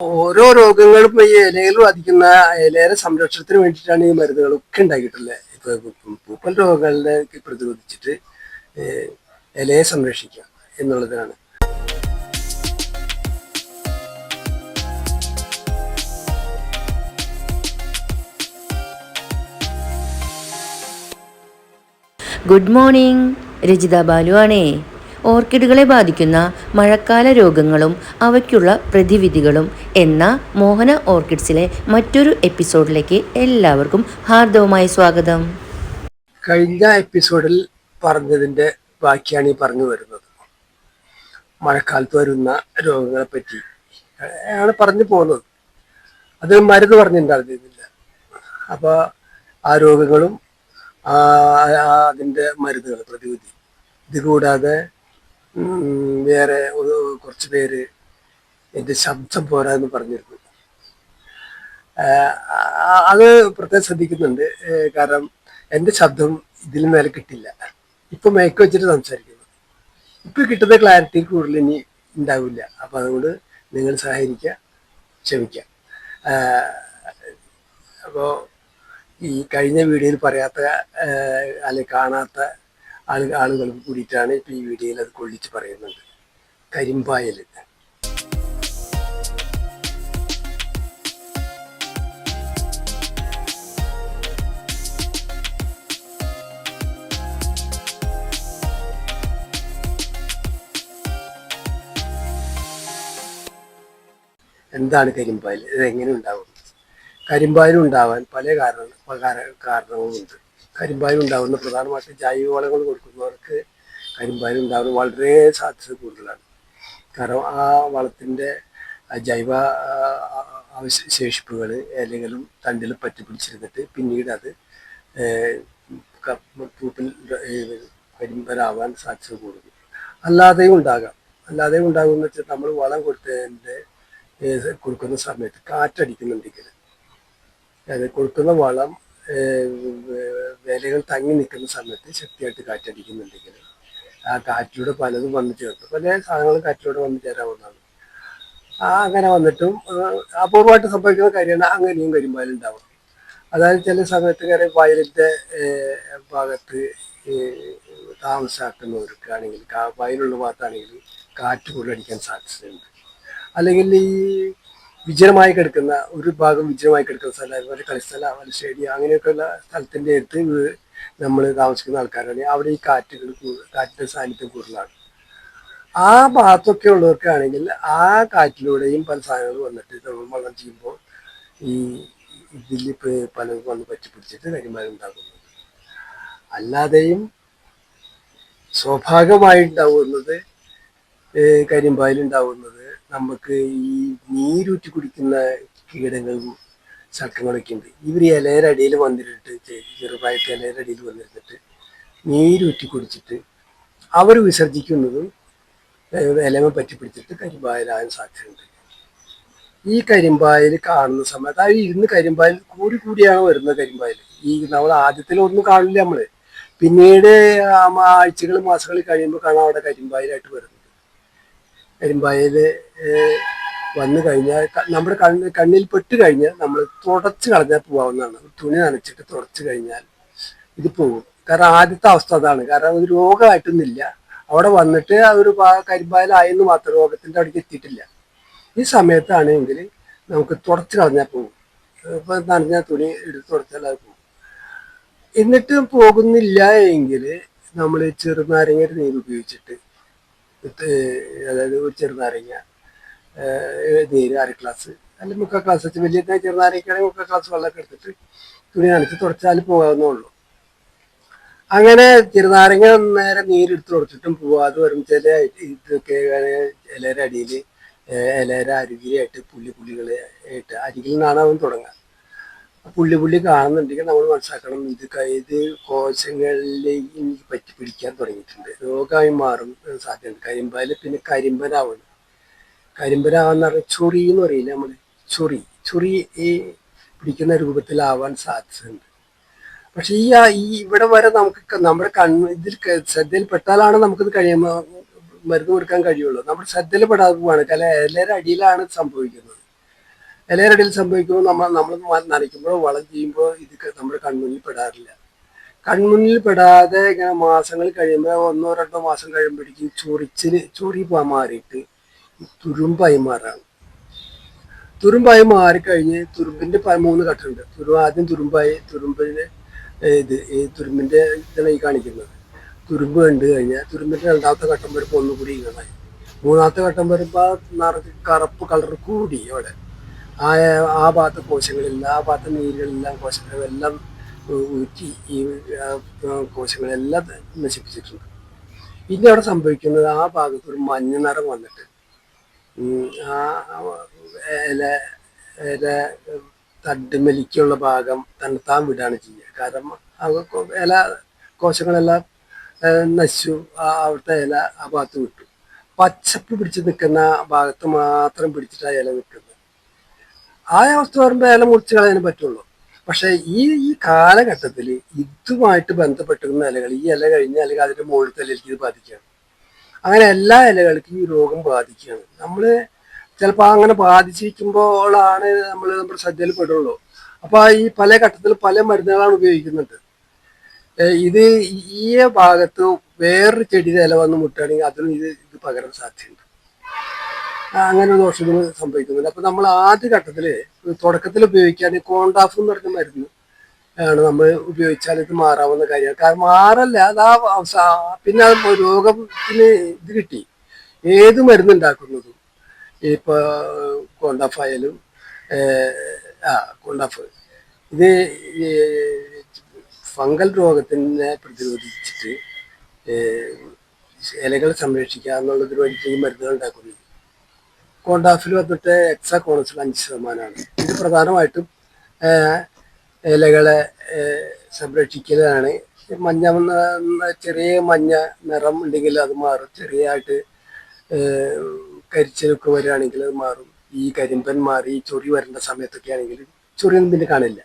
ഓരോ രോഗങ്ങളും ഈ ഇലയിൽ ബാധിക്കുന്ന ഇലയുടെ സംരക്ഷണത്തിന് വേണ്ടിയിട്ടാണ് ഈ മരുന്നുകളൊക്കെ ഉണ്ടാക്കിയിട്ടുള്ളത്. ഇപ്പൊ പൂപ്പൽ രോഗങ്ങളെ പ്രതിരോധിച്ചിട്ട് ഇലയെ സംരക്ഷിക്കുക എന്നുള്ളതാണ്. ഗുഡ് മോർണിംഗ് രജിത ബാലു ആണേ. ഓർക്കിഡുകളെ ബാധിക്കുന്ന മഴക്കാല രോഗങ്ങളും അവയ്ക്കുള്ള പ്രതിവിധികളും എന്ന മോഹന ഓർക്കിഡ്സിലെ മറ്റൊരു എപ്പിസോഡിലേക്ക് എല്ലാവർക്കും ഹാർദവമായ സ്വാഗതം. കഴിഞ്ഞ എപ്പിസോഡിൽ പറഞ്ഞതിന്റെ ബാക്കിയാണ് ഈ പറഞ്ഞു വരുന്നത്. മഴക്കാലത്ത് വരുന്ന രോഗങ്ങളെ പറ്റി ആണ് പറഞ്ഞു പോകുന്നത്. അത് മരുന്ന് പറഞ്ഞിട്ടുണ്ടായിരുന്നില്ല. അപ്പോൾ ആ രോഗങ്ങളും അതിന്റെ മരുന്നുകൾ പ്രതിവിധി ഇത് കൂടാതെ ഉം, വേറെ ഒരു കുറച്ച് പേര് എന്റെ ശബ്ദം പോരാന്ന് പറഞ്ഞിരുന്നു. ആഹ് അത് പ്രത്യേകം ശ്രദ്ധിക്കുന്നുണ്ട്. കാരണം എന്റെ ശബ്ദം ഇതിൽ മേലെ കിട്ടില്ല. ഇപ്പൊ മയക്ക് വെച്ചിട്ട് സംസാരിക്കുന്നു. ഇപ്പൊ കിട്ടുന്ന ക്ലാരിറ്റി കൂടുതൽ ഇനി ഉണ്ടാവില്ല. അപ്പൊ അതുകൊണ്ട് നിങ്ങൾ സഹകരിക്കുക ക്ഷമിക്കുക. അപ്പോ ഈ കഴിഞ്ഞ വീഡിയോയിൽ പറയാത്ത അല്ലെ കാണാത്ത ആളു ആളുകൾക്ക് കൂടിയിട്ടാണ് ഇപ്പൊ ഈ വീഡിയോയിൽ അത് കൊള്ളിച്ച് പറയുന്നത്. കരിമ്പായൽ എന്താണ് കരിമ്പായൽ ഇതെങ്ങനെ ഉണ്ടാവും? കരിമ്പായൽ ഉണ്ടാവാൻ പല കാരണ കാര- കാരണങ്ങളുമുണ്ട്. കരിമ്പായൽ ഉണ്ടാവുന്ന പ്രധാനമായിട്ടും ജൈവവളങ്ങൾ കൊടുക്കുന്നവർക്ക് കരിമ്പായൽ ഉണ്ടാവുന്ന വളരെ സാധ്യത കൂടുതലാണ്. കാരണം ആ വളത്തിന്റെ ജൈവ ശേഷിപ്പുകൾ ഇലകളും പറ്റി പിടിച്ചിരുന്നിട്ട് പിന്നീട് അത് പൂപ്പിൽ കരിമ്പനാവാൻ സാധ്യത കൂടുന്നു. അല്ലാതെയും ഉണ്ടാകാം. അല്ലാതെയും ഉണ്ടാകുമെന്ന് വെച്ചാൽ നമ്മൾ വളം കൊടുത്തതിന്റെ കൊടുക്കുന്ന സമയത്ത് കാറ്റടിക്കുന്നുണ്ടെങ്കിൽ അത് കൊടുക്കുന്ന വളം വേലകൾ തങ്ങി നിൽക്കുന്ന സമയത്ത് ശക്തിയായിട്ട് കാറ്റടിക്കുന്നുണ്ടെങ്കിൽ ആ കാറ്റിലൂടെ പലതും വന്നു ചേർത്ത്. പല സാധനങ്ങൾ കാറ്റിലൂടെ വന്നു ചേരാവുന്നതാണ് ആ അങ്ങനെ വന്നിട്ടും അപൂർവമായിട്ട് സംഭവിക്കുന്ന കാര്യമാണ് അങ്ങനെയും കരിമ്പാലുണ്ടാവും അതായത് ചില സമയത്ത് കയറി വയലിന്റെ ഭാഗത്ത് താമസാക്കുന്നവർക്കാണെങ്കിൽ വയലുള്ള ഭാഗത്താണെങ്കിൽ കാറ്റ് കൊള്ളടിക്കാൻ സാധ്യതയുണ്ട്. അല്ലെങ്കിൽ ഈ വിജനമായി കിടക്കുന്ന ഒരു ഭാഗം വിജയമായി കിടക്കുന്ന സ്ഥലം അതുപോലെ കളിസ്ഥല വലശ്ശേരി അങ്ങനെയൊക്കെയുള്ള സ്ഥലത്തിന്റെ അടുത്ത് നമ്മൾ താമസിക്കുന്ന ആൾക്കാരാണ്. അവിടെ ഈ കാറ്റുകൾ കാറ്റിന്റെ സാന്നിധ്യം കൂടുതലാണ്. ആ ഭാഗത്തൊക്കെ ഉള്ളവർക്കാണെങ്കിൽ ആ കാറ്റിലൂടെയും പല സാധനങ്ങൾ വന്നിട്ട് നമ്മൾ വള്ളം ചെയ്യുമ്പോൾ ഈ ഇതിൽ പലതും വന്ന് പറ്റി പിടിച്ചിട്ട് കരിമാനം ഉണ്ടാകുന്നു അല്ലാതെയും സ്വാഭാവികമായി ഉണ്ടാവുന്നത് കരിമ്പായലുണ്ടാവുന്നത് നമുക്ക് ഈ നീരൂറ്റി കുടിക്കുന്ന കീടങ്ങളും ശക്തങ്ങളൊക്കെ ഉണ്ട്. ഇവർ ഇലയുടെ അടിയിൽ വന്നിരുന്നിട്ട് ഇലയരടിയിൽ അടിയിൽ വന്നിരുന്നിട്ട് നീരൂറ്റി കുടിച്ചിട്ട് അവർ വിസർജിക്കുന്നതും ഇലമ പറ്റി പിടിച്ചിട്ട് കരിമ്പായലാകാൻ സാധ്യതയുണ്ട്. ഈ കരിമ്പായൽ കാണുന്ന സമയത്ത് ആ ഇരുന്ന് കരിമ്പായൽ കൂടി കൂടിയാണ് വരുന്നത് കരിമ്പായൽ. ഈ നമ്മൾ ആദ്യത്തിൽ ഒന്നും കാണില്ല നമ്മൾ. പിന്നീട് ആഴ്ചകൾ മാസങ്ങൾ കഴിയുമ്പോൾ കാണാം അവിടെ കരിമ്പായലായിട്ട് വരുന്നത്. കരിമ്പായൽ ഏഹ്, വന്നു കഴിഞ്ഞാൽ നമ്മുടെ കണ്ണ് കണ്ണിൽ പെട്ട് കഴിഞ്ഞാൽ നമ്മൾ തുടച്ച് കളഞ്ഞാൽ പോവാവുന്നതാണ്. തുണി നനച്ചിട്ട് തുടച്ച് കഴിഞ്ഞാൽ ഇത് പോകും. കാരണം ആദ്യത്തെ അവസ്ഥ അതാണ്. കാരണം ഒരു രോഗമായിട്ടൊന്നുമില്ല. അവിടെ വന്നിട്ട് ആ ഒരു കരിമ്പായലായെന്ന് മാത്രം രോഗത്തിന്റെ അടുത്ത് എത്തിയിട്ടില്ല. ഈ സമയത്താണെങ്കിൽ നമുക്ക് തുടച്ച് കളഞ്ഞാൽ പോകും. ഇപ്പൊ നനഞ്ഞ തുണി എടുത്ത് തുടച്ചാൽ അത് പോകും. എന്നിട്ടും പോകുന്നില്ല എങ്കിൽ നമ്മൾ ചെറുനാരങ്ങയുടെ നീര് ഉപയോഗിച്ചിട്ട് അതായത് ഒരു ചെറുനാരങ്ങ നീര് അര ഗ്ലാസ് അല്ലെങ്കിൽ മുക്കാൽ ഗ്ലാസ് വെച്ച് വലിയ ചെറുനാരങ്ങയാണെങ്കിൽ മുക്കാൽ ഗ്ലാസ് വെള്ളമൊക്കെ എടുത്തിട്ട് തുണി നനച്ച് തുടച്ചാൽ പോകാവുന്നേ ഉള്ളൂ അങ്ങനെ ചെറുനാരങ്ങ നേരെ നീരെടുത്ത് തുടച്ചിട്ടും പോവാതെ വരും ചില ഇതൊക്കെ ഇലയുടെ അടിയിൽ ഇലയുടെ അരികിലായിട്ട് പുല്ലി പുല്ലികളെ ആയിട്ട് അരികിൽ നിന്നാണ് അവൻ തുടങ്ങുക പുള്ളി പുള്ളി കാണുന്നുണ്ടെങ്കിൽ നമ്മൾ മനസ്സിലാക്കണം ഇത് ഇത് കോശങ്ങളിലേക്ക് പറ്റി പിടിക്കാൻ തുടങ്ങിയിട്ടുണ്ട്. രോഗമായി മാറും സാധ്യതയുണ്ട്. കരിമ്പാൽ പിന്നെ കരിമ്പനാവാണ്. കരിമ്പനാവെന്ന് പറഞ്ഞാൽ ചൊറി എന്ന് പറയില്ല നമ്മൾ ചൊറി. ചൊറി ഈ പിടിക്കുന്ന രൂപത്തിലാവാൻ സാധ്യതയുണ്ട്. പക്ഷെ ഈ ഈ ഇവിടെ വരെ നമുക്ക് നമ്മുടെ കണ്ണ് ഇതിൽ ശ്രദ്ധയിൽപ്പെട്ടാലാണ് നമുക്കിത് കഴിയുമ്പോൾ മരുന്ന് കൊടുക്കാൻ കഴിയുള്ളൂ. നമ്മുടെ ശ്രദ്ധയിൽപ്പെടാതെ പോവാണ്. കാരണം എല്ലാവരും അടിയിലാണ് സംഭവിക്കുന്നത്. ഇലയരടിയിൽ സംഭവിക്കുമ്പോൾ നമ്മൾ നമ്മൾ നനയ്ക്കുമ്പോഴോ വളം ചെയ്യുമ്പോൾ ഇത് നമ്മുടെ കൺമുന്നിൽ പെടാറില്ല. കൺമുന്നിൽ പെടാതെ ഇങ്ങനെ മാസങ്ങൾ കഴിയുമ്പോൾ ഒന്നോ രണ്ടോ മാസം കഴിയുമ്പോഴേക്കും ചൊറിച്ചിന് ചൊറി മാറിയിട്ട് തുരുമ്പായി മാറാണ്. തുരുമ്പായി മാറിക്കഴിഞ്ഞ് തുരുമ്പിന്റെ മൂന്ന് ഘട്ടമുണ്ട്. തുരു ആദ്യം തുരുമ്പായി തുരുമ്പിന് ഇത് ഈ തുരുമ്പിന്റെ ഇതാണ് ഈ കാണിക്കുന്നത്. തുരുമ്പ് കണ്ടു കഴിഞ്ഞാൽ തുരുമ്പിന്റെ രണ്ടാമത്തെ ഘട്ടം വരുമ്പോൾ ഒന്നുകൂടി ഇങ്ങനെ മൂന്നാമത്തെ ഘട്ടം വരുമ്പോൾ നിറച്ച് കറുപ്പ് കളർ കൂടി അവിടെ. ആ ആ ഭാഗത്ത് കോശങ്ങളെല്ലാം ആ ഭാഗത്ത് നീരുകളെല്ലാം കോശങ്ങളെല്ലാം ഊറ്റി ഈ കോശങ്ങളെല്ലാം നശിപ്പിച്ചിട്ടുണ്ട്. പിന്നെ അവിടെ സംഭവിക്കുന്നത് ആ ഭാഗത്ത് ഒരു മഞ്ഞ നിറം വന്നിട്ട് ആ ഇല ഇല തട്ടുമലിക്കുള്ള ഭാഗം തന്നെത്താൻ വിടാണ് ചെയ്യുക. കാരണം അവ ഇല കോശങ്ങളെല്ലാം നശിച്ചു അവിടുത്തെ ഇല ആ ഭാഗത്ത് വിട്ടു. പച്ചപ്പ് പിടിച്ച് നിൽക്കുന്ന ഭാഗത്ത് മാത്രം പിടിച്ചിട്ടാണ് ഇല നിൽക്കുന്നത് ആ അവസ്ഥ വരുമ്പോൾ ഇല മുറിച്ച് കളയാൻ പറ്റുള്ളൂ. പക്ഷെ ഈ ഈ കാലഘട്ടത്തിൽ ഇതുമായിട്ട് ബന്ധപ്പെട്ടിരുന്ന ഇലകൾ ഈ ഇല കഴിഞ്ഞ അല്ലെങ്കിൽ അതിന്റെ മുകളിലത്തെ ഇത് ബാധിക്കുകയാണ്. അങ്ങനെ എല്ലാ ഇലകൾക്കും ഈ രോഗം ബാധിക്കുകയാണ്. നമ്മൾ ചിലപ്പോൾ അങ്ങനെ ബാധിച്ചിരിക്കുമ്പോഴാണ് നമ്മൾ നമ്മുടെ ശ്രദ്ധയിൽ പെടുള്ളൂ. അപ്പോൾ ഈ പല ഘട്ടത്തിൽ പല മരുന്നുകളാണ് ഉപയോഗിക്കുന്നുണ്ട്. ഇത് ഈ ഭാഗത്ത് വേറൊരു ചെടിയുടെ ഇല വന്ന് മുട്ടുകയാണെങ്കിൽ അതിനും ഇത് ഇത് പകരാൻ സാധ്യതയുണ്ട്. അങ്ങനെ ഒരു ദോഷങ്ങൾ സംഭവിക്കുന്നുണ്ട്. അപ്പൊ നമ്മൾ ആദ്യ ഘട്ടത്തിൽ തുടക്കത്തിൽ ഉപയോഗിക്കാൻ കോണ്ടാഫ് എന്ന് പറഞ്ഞ മരുന്ന് ആണ് നമ്മൾ ഉപയോഗിച്ചാൽ ഇത് മാറാവുന്ന കാര്യമാണ്. കാരണം മാറല്ല അത് ആ പിന്നെ രോഗത്തിന് ഇത് കിട്ടി. ഏത് മരുന്ന് ഉണ്ടാക്കുന്നതും ഇപ്പൊ കോണ്ടാഫ് ആയാലും ആ കോണ്ടാഫ് ഇത് ഫംഗൽ രോഗത്തിനെ പ്രതിരോധിച്ചിട്ട് ഇലകൾ സംരക്ഷിക്കുക എന്നുള്ളതിന് വേണ്ടിയിട്ട് ഈ മരുന്നുകൾ ഉണ്ടാക്കുന്നത് കോണ്ടാഫിൽ വന്നിട്ട് എക്സാ കോണസിൽ അഞ്ച് ശതമാനമാണ് ഇത് പ്രധാനമായിട്ടും ഇലകളെ സംരക്ഷിക്കലാണ്. മഞ്ഞ ചെറിയ മഞ്ഞ നിറം ഉണ്ടെങ്കിൽ അത് മാറും. ചെറിയതായിട്ട് കരിച്ചിലൊക്കെ വരികയാണെങ്കിൽ അത് മാറും. ഈ കരിമ്പൻ മാറി ഈ ചൊറി വരേണ്ട സമയത്തൊക്കെ ആണെങ്കിൽ ചൊറിയൊന്നും പിന്നെ കാണില്ല.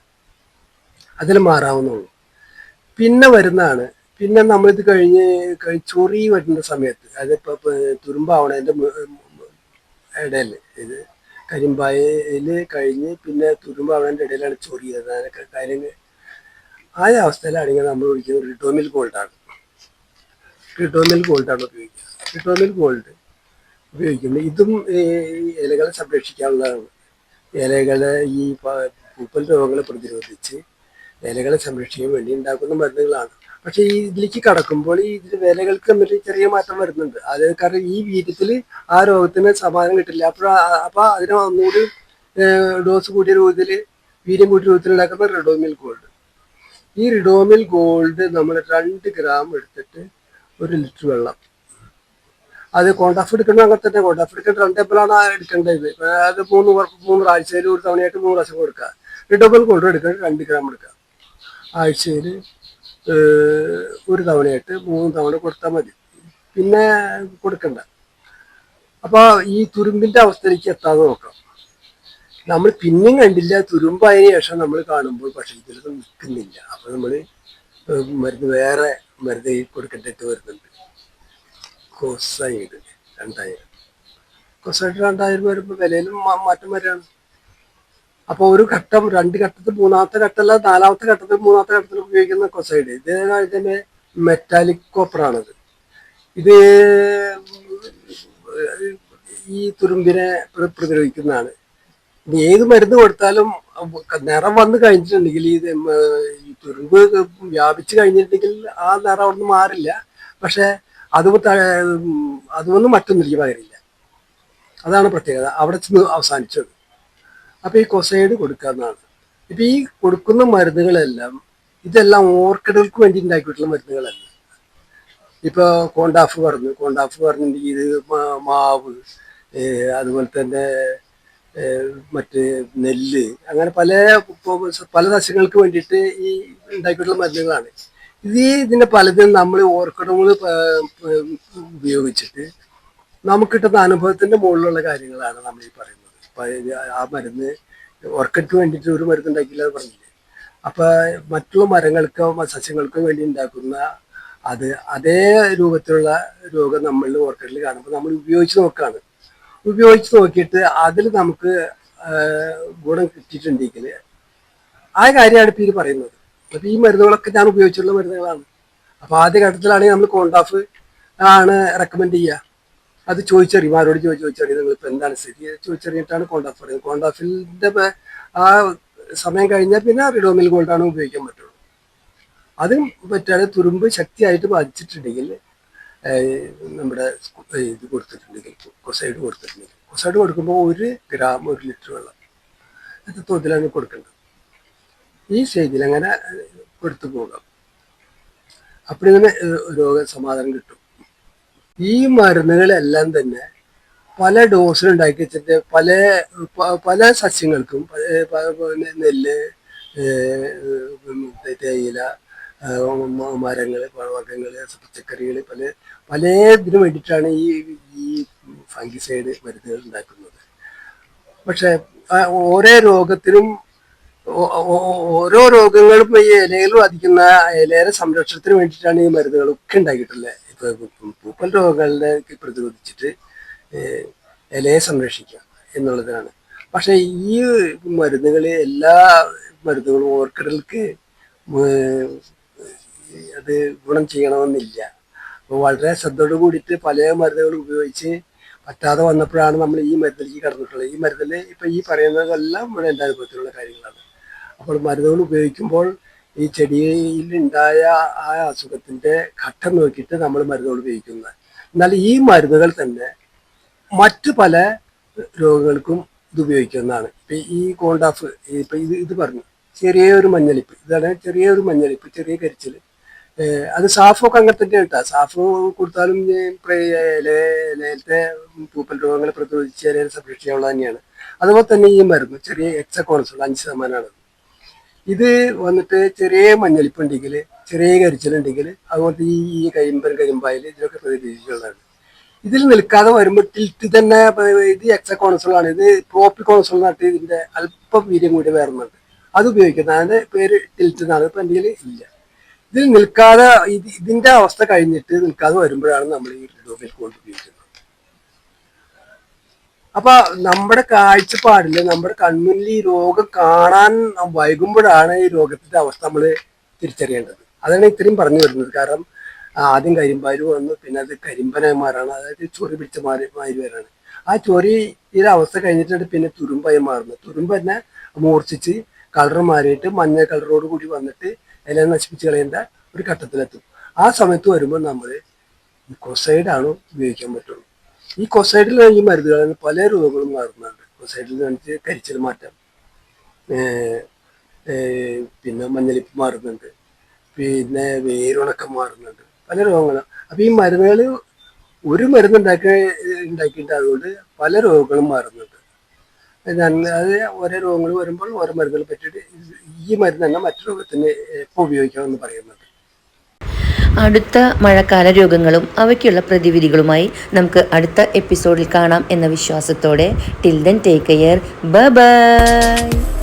അതിൽ മാറാവുന്നുള്ളൂ. പിന്നെ വരുന്നതാണ്. പിന്നെ നമ്മളിത് കഴിഞ്ഞ് കഴി- ചൊറി വരുന്ന സമയത്ത് അതിപ്പോ തുരുമ്പാവണതിന്റെ മു- ഇടയിൽ ഇത് കരിമ്പായയിൽ കഴിഞ്ഞ് പിന്നെ തുരുമ്പാവണതിന്റെ ഇടയിലാണ് ചൊറിയത് അതിനൊക്കെ കാര്യങ്ങൾ ആ അവസ്ഥയിലാണെങ്കിൽ നമ്മൾ ഒഴിക്കുന്നത് റിട്ടോമിൽ ഗോൾഡാണ് റിട്ടോമിൽ ഗോൾഡാണ് ഉപയോഗിക്കുക. റിട്ടോമിൽ ഗോൾഡ് ഉപയോഗിക്കുന്നത് ഇതും ഇലകളെ സംരക്ഷിക്കാനുള്ളതാണ്. ഇലകളെ ഈ പൂപ്പൽ രോഗങ്ങളെ പ്രതിരോധിച്ച് ഇലകളെ സംരക്ഷിക്കാൻ വേണ്ടി ഉണ്ടാക്കുന്ന മരുന്നുകളാണ്. പക്ഷെ ഈ ഇതിലേക്ക് കടക്കുമ്പോൾ ഈ ഇതിൽ വിലകൾക്ക് തമ്മിൽ ചെറിയ മാറ്റം വരുന്നുണ്ട്. അത് കാരണം ഈ വീര്യത്തിൽ ആ രോഗത്തിന് സമാധാനം കിട്ടില്ല. അപ്പോൾ അപ്പൊ അതിന് ഒന്നുകൂടി ഡോസ് കൂടിയ രൂപത്തിൽ വീര്യം കൂടിയ രൂപത്തിൽ ഉണ്ടാക്കുന്ന റിഡോമിൽ ഗോൾഡ്. ഈ റിഡോമിൽ ഗോൾഡ് നമ്മൾ രണ്ട് ഗ്രാം എടുത്തിട്ട് ഒരു ലിറ്റർ വെള്ളം. അത് കോണ്ടാഫ് എടുക്കുന്ന അങ്ങനെ തന്നെ. കോണ്ടാഫ് എടുക്കേണ്ട രണ്ട് എപ്പോഴാണ് എടുക്കേണ്ടത്. അത് മൂന്ന് മൂന്ന് ആഴ്ചയിൽ ഒരു തവണയായിട്ട് മൂന്ന് പ്രാവശ്യം കൊടുക്കുക. റിഡോമിൽ ഗോൾഡ് എടുക്കുക രണ്ട് ഗ്രാം എടുക്കുക. ആഴ്ചയിൽ ഒരു തവണയായിട്ട് മൂന്ന് തവണ കൊടുത്താൽ മതി. പിന്നെ കൊടുക്കണ്ട. അപ്പോൾ ഈ തുരുമ്പിന്റെ അവസ്ഥയിലേക്ക് എത്താതെ നോക്കാം. നമ്മൾ പിന്നെയും കണ്ടില്ല തുരുമ്പായതിനു ശേഷം നമ്മൾ കാണുമ്പോൾ പക്ഷേ ഇതിലൊന്നും നിൽക്കുന്നില്ല. അപ്പോൾ നമ്മൾ മരുന്ന് വേറെ മരുന്ന് കൊടുക്കേണ്ടിട്ട് വരുന്നുണ്ട്. കൊസൈഡ് രണ്ടായിരം. കൊസൈഡ് രണ്ടായിരം വരുമ്പോൾ വിലയിലും മാറ്റം വരികയാണ്. അപ്പോൾ ഒരു ഘട്ടം രണ്ട് ഘട്ടത്തിൽ മൂന്നാമത്തെ ഘട്ടമല്ല നാലാമത്തെ ഘട്ടത്തിൽ മൂന്നാമത്തെ ഘട്ടത്തിൽ ഉപയോഗിക്കുന്ന കൊസൈഡ്. ഇത് തന്നെ മെറ്റാലിക് കോപ്പറാണത് ഇത് ഈ തുരുമ്പിനെ പ്ര- പ്രതിരോധിക്കുന്നതാണ്. ഇനി ഏത് മരുന്ന് കൊടുത്താലും നിറം വന്നു കഴിഞ്ഞിട്ടുണ്ടെങ്കിൽ ഇത് തുരുമ്പ് വ്യാപിച്ചു കഴിഞ്ഞിട്ടുണ്ടെങ്കിൽ ആ നിറം ഒന്നും മാറില്ല. പക്ഷെ അത് അതുമൊന്നും മറ്റൊന്നിലേക്ക് പകരില്ല അതാണ് പ്രത്യേകത. അവിടെ ചെന്ന് അവസാനിച്ചത്. അപ്പൊ ഈ കൊസൈഡ് കൊടുക്കാന്നാണ്. ഇപ്പൊ ഈ കൊടുക്കുന്ന മരുന്നുകളെല്ലാം ഇതെല്ലാം ഓർക്കിഡുകൾക്ക് വേണ്ടി ഉണ്ടാക്കിയിട്ടുള്ള മരുന്നുകളല്ല. ഇപ്പൊ കോണ്ടാഫ് പറഞ്ഞു കോണ്ടാഫ് പറഞ്ഞിട്ടുണ്ടെങ്കിൽ ഇത് മാവ് അതുപോലെ തന്നെ മറ്റ് നെല്ല് അങ്ങനെ പല പല സസ്യങ്ങൾക്ക് വേണ്ടിയിട്ട് ഈ ഉണ്ടാക്കിയിട്ടുള്ള മരുന്നുകളാണ്. ഇത് ഇതിന്റെ പലതും നമ്മൾ ഓർക്കിഡുകൾ ഉപയോഗിച്ചിട്ട് നമുക്ക് കിട്ടുന്ന അനുഭവത്തിന്റെ മുകളിലുള്ള കാര്യങ്ങളാണ് നമ്മൾ ഈ പറയുന്നത്. ആ മരുന്ന് ഉറക്കത്തിന് വേണ്ടിയിട്ട് ഒരു മരുന്ന് ഉണ്ടാക്കിയില്ല പറഞ്ഞില്ലേ? അപ്പൊ മറ്റുള്ള മരങ്ങൾക്കോ സസ്യങ്ങൾക്കോ വേണ്ടി ഉണ്ടാക്കുന്ന അത് അതേ രൂപത്തിലുള്ള രോഗം നമ്മളിൽ ഓർക്കിഡിൽ കാണുമ്പോൾ നമ്മൾ ഉപയോഗിച്ച് നോക്കുകയാണ് ഉപയോഗിച്ച് നോക്കിയിട്ട് അതിൽ നമുക്ക് ഗുണം കിട്ടിയിട്ടുണ്ടെങ്കിൽ ആ കാര്യമാണ് ഇപ്പം ഇത് പറയുന്നത്. അപ്പം ഈ മരുന്നുകളൊക്കെ ഞാൻ ഉപയോഗിച്ചുള്ള മരുന്നുകളാണ്. അപ്പോൾ ആദ്യ ഘട്ടത്തിലാണെങ്കിൽ നമ്മൾ കോണ്ടാഫ് ആണ് റെക്കമെൻഡ് ചെയ്യുക. അത് ചോദിച്ചറിയും ആരോട് ചോദിച്ച് ചോദിച്ചറിയും നിങ്ങളിപ്പോൾ എന്താണ് സ്ഥിതി? ചോദിച്ചറിഞ്ഞിട്ടാണ് കോണ്ടാഫ് പറയുന്നത് കോണ്ടാഫിന്റെ ആ സമയം കഴിഞ്ഞാൽ പിന്നെ റിഡോമിൽ ഗോൾഡാണ് ഉപയോഗിക്കാൻ പറ്റുള്ളൂ. അതും പറ്റാതെ തുരുമ്പ് ശക്തിയായിട്ട് ബാധിച്ചിട്ടുണ്ടെങ്കിൽ നമ്മുടെ ഇത് കൊടുത്തിട്ടുണ്ടെങ്കിൽ കൊസൈഡ് കൊടുത്തിട്ടുണ്ടെങ്കിൽ കൊസൈഡ് കൊടുക്കുമ്പോൾ ഒരു ഗ്രാം ഒരു ലിറ്റർ വെള്ളം ഇത് തോതിലാണ് കൊടുക്കേണ്ടത്. ഈ സ്റ്റേജിൽ അങ്ങനെ കൊടുത്തു പോകാം. അപ്പോഴിങ്ങനെ രോഗ സമാധാനം കിട്ടും. ഈ മരുന്നുകളെല്ലാം തന്നെ പല ഡോസിൽ ഉണ്ടാക്കി വെച്ചിട്ട് പല പല സസ്യങ്ങൾക്കും നെല്ല് തേയില മരങ്ങൾ പഴവർഗങ്ങൾ പച്ചക്കറികൾ പല പല ഇതിനു വേണ്ടിയിട്ടാണ് ഈ ഈ ഫംഗിസൈഡ് മരുന്നുകൾ ഉണ്ടാക്കുന്നത്. പക്ഷെ ഓരോ രോഗത്തിനും ഓരോ രോഗങ്ങളും ഈ ഇലയിൽ ബാധിക്കുന്ന ഇലയുടെ സംരക്ഷണത്തിന് വേണ്ടിയിട്ടാണ് ഈ മരുന്നുകളൊക്കെ ഉണ്ടാക്കിയിട്ടുള്ളത്. പൂപ്പൽ രോഗങ്ങളെ പ്രതിരോധിച്ചിട്ട് ഇലയെ സംരക്ഷിക്കുക എന്നുള്ളതാണ്. പക്ഷേ ഈ മരുന്നുകൾ എല്ലാ മരുന്നുകളും ഓർക്കിഡുകൾക്ക് അത് ഗുണം ചെയ്യണമെന്നില്ല. അപ്പോൾ വളരെ ശ്രദ്ധയോട് കൂടിയിട്ട് പല മരുന്നുകൾ ഉപയോഗിച്ച് പറ്റാതെ വന്നപ്പോഴാണ് നമ്മൾ ഈ മരുന്നിലേക്ക് കടന്നിട്ടുള്ളത്. ഈ മരുന്നിൽ ഇപ്പം ഈ പറയുന്നതെല്ലാം നമ്മുടെ എന്റെ അനുഭവത്തിലുള്ള കാര്യങ്ങളാണ്. അപ്പോൾ മരുന്നുകൾ ഉപയോഗിക്കുമ്പോൾ ഈ ചെടിയിൽ ഉണ്ടായ ആ അസുഖത്തിന്റെ ഘട്ടം നോക്കിയിട്ട് നമ്മൾ മരുന്നുകൾ ഉപയോഗിക്കുന്നത് എന്നാൽ ഈ മരുന്നുകൾ തന്നെ മറ്റു പല രോഗങ്ങൾക്കും ഇത് ഉപയോഗിക്കുന്നതാണ്. ഇപ്പൊ ഈ കോണ്ടാഫ് ഇപ്പൊ ഇത് ഇത് പറഞ്ഞു ചെറിയൊരു മഞ്ഞളിപ്പ് ഇതാണ് ചെറിയൊരു മഞ്ഞളിപ്പ് ചെറിയ കരിച്ചിൽ അത് സാഫൊക്കെ അങ്ങനെ തന്നെ കിട്ടാം സാഫ് കൊടുത്താലും ഇലയിലത്തെ പൂപ്പൽ രോഗങ്ങളെ പ്രതിരോധിച്ച് ഇലയെ സംരക്ഷിക്കാനുള്ള തന്നെയാണ്. അതുപോലെ തന്നെ ഈ മരുന്ന് ചെറിയ എക്സക്കോണസുള്ള അഞ്ച് ശതമാനമാണ്. ഇത് വന്നിട്ട് ചെറിയ മഞ്ഞളിപ്പുണ്ടെങ്കിൽ ചെറിയ കരിച്ചിലുണ്ടെങ്കിൽ അതുപോലെ ഈ കരിമ്പൻ കരിമ്പായൽ ഇതിലൊക്കെ പ്രതിരോധിച്ചുള്ളതാണ് ഇതിൽ നിൽക്കാതെ വരുമ്പോൾ ടിൽറ്റ് തന്നെ ഇത് എക്സ കോൺസോളാണ് ഇത് പ്രോപ്പി കോൺസോൾ നട്ട് ഇതിന്റെ അല്പം വീര്യം കൂടി വരുന്നുണ്ട് അത് ഉപയോഗിക്കുന്നത് അതിന്റെ പേര് ടിൽറ്റ് എന്നാണ്. ഇപ്പൊ എന്റെ ഇല്ല. ഇതിൽ നിൽക്കാതെ ഇത് ഇതിന്റെ അവസ്ഥ കഴിഞ്ഞിട്ട് നിൽക്കാതെ വരുമ്പോഴാണ് നമ്മൾ ഈ റിഡോമിൽ കൊണ്ട് ഉപയോഗിക്കുന്നത് അപ്പൊ നമ്മുടെ കാഴ്ചപ്പാടിൽ നമ്മുടെ കൺമുന്നിൽ ഈ രോഗം കാണാൻ വൈകുമ്പോഴാണ് ഈ രോഗത്തിന്റെ അവസ്ഥ നമ്മൾ തിരിച്ചറിയേണ്ടത്. അതാണ് ഇത്രയും പറഞ്ഞു വരുന്നത്. കാരണം ആദ്യം കരിമ്പാര് വന്നു പിന്നെ അത് കരിമ്പനായി മാറാണ് അതായത് ചൊറി പിടിച്ച മാറി വരാണ് ആ ചൊറിയുടെ അവസ്ഥ കഴിഞ്ഞിട്ടാണ് പിന്നെ തുരുമ്പായി മാറുന്നത്. തുരുമ്പ് തന്നെ മൂർച്ഛിച്ച് കളർ മാറിയിട്ട് മഞ്ഞ കളറോട് കൂടി വന്നിട്ട് എല്ലാം നശിപ്പിച്ച് കളയേണ്ട ഒരു ഘട്ടത്തിലെത്തും. ആ സമയത്ത് വരുമ്പോൾ നമ്മൾ കൊസൈഡാണ് ഉപയോഗിക്കാൻ പറ്റുള്ളൂ. ഈ കൊസൈഡിൽ ഈ മരുന്നുകളിൽ നിന്ന് പല രോഗങ്ങളും മാറുന്നുണ്ട്. കൊസൈഡിൽ വെച്ച് കരിച്ചൽ മാറ്റം പിന്നെ മഞ്ഞളിപ്പ് മാറുന്നുണ്ട്. പിന്നെ വേരുണക്കം മാറുന്നുണ്ട്. പല രോഗങ്ങളും അപ്പൊ ഈ മരുന്നുകൾ ഒരു മരുന്ന് ഉണ്ടാക്കി ഉണ്ടാക്കിയിട്ട് അതുകൊണ്ട് പല രോഗങ്ങളും മാറുന്നുണ്ട്. അത് ഓരോ രോഗങ്ങൾ വരുമ്പോൾ ഓരോ മരുന്നുകൾ പറ്റിയിട്ട് ഈ മരുന്ന് തന്നെ മറ്റു രോഗത്തിന് എപ്പോൾ ഉപയോഗിക്കാമെന്ന് പറയുന്നുണ്ട്. അടുത്ത മഴക്കാല രോഗങ്ങളും അവയ്ക്കുള്ള പ്രതിവിധികളുമായി നമുക്ക് അടുത്ത എപ്പിസോഡിൽ കാണാം എന്ന വിശ്വാസത്തോടെ. Till then take care bye